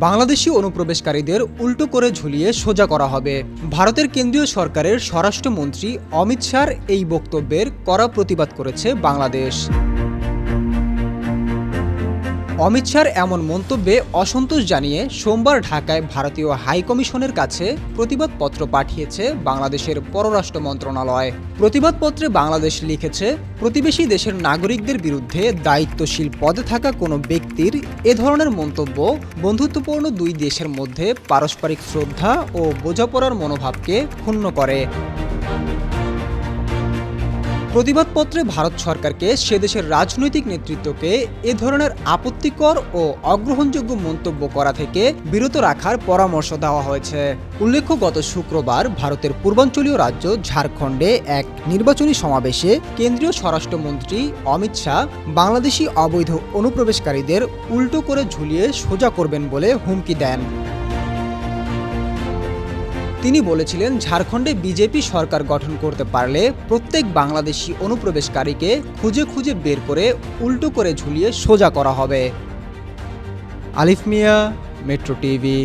বাংলাদেশি অনুপ্রবেশকারীদের উল্টো করে ঝুলিয়ে সোজা করা হবে। ভারতের কেন্দ্রীয় সরকারের স্বরাষ্ট্রমন্ত্রী অমিত শাহর এই বক্তব্যের কড়া প্রতিবাদ করেছে বাংলাদেশ। অমিত শাহর এমন মন্তব্যে অসন্তোষ জানিয়ে সোমবার ঢাকায় ভারতীয় হাইকমিশনের কাছে প্রতিবাদপত্র পাঠিয়েছে বাংলাদেশের পররাষ্ট্র মন্ত্রণালয়। প্রতিবাদপত্রে বাংলাদেশ লিখেছে, প্রতিবেশী দেশের নাগরিকদের বিরুদ্ধে দায়িত্বশীল পদে থাকা কোনো ব্যক্তির এ ধরনের মন্তব্য বন্ধুত্বপূর্ণ দুই দেশের মধ্যে পারস্পরিক শ্রদ্ধা ও বোঝাপড়ার মনোভাবকে ক্ষুণ্ণ করে। প্রতিবাদপত্রে ভারত সরকারকে সে দেশের রাজনৈতিক নেতৃত্বকে এ ধরনের আপত্তিকর ও অগ্রহণযোগ্য মন্তব্য করা থেকে বিরত রাখার পরামর্শ দেওয়া হয়েছে। উল্লেখ্য, গত শুক্রবার ভারতের পূর্বাঞ্চলীয় রাজ্য ঝাড়খণ্ডে এক নির্বাচনী সমাবেশে কেন্দ্রীয় স্বরাষ্ট্রমন্ত্রী অমিত শাহ বাংলাদেশি অবৈধ অনুপ্রবেশকারীদের উল্টো করে ঝুলিয়ে সোজা করবেন বলে হুমকি দেন। তিনি বলেছিলেন, ঝাড়খণ্ডে বিজেপি সরকার গঠন করতে পারলে প্রত্যেক বাংলাদেশি অনুপ্রবেশকারীকে খুঁজে খুঁজে বের করে উল্টো করে ঝুলিয়ে সোজা করা হবে। আলিফ মিয়া, মেট্রো টিভি।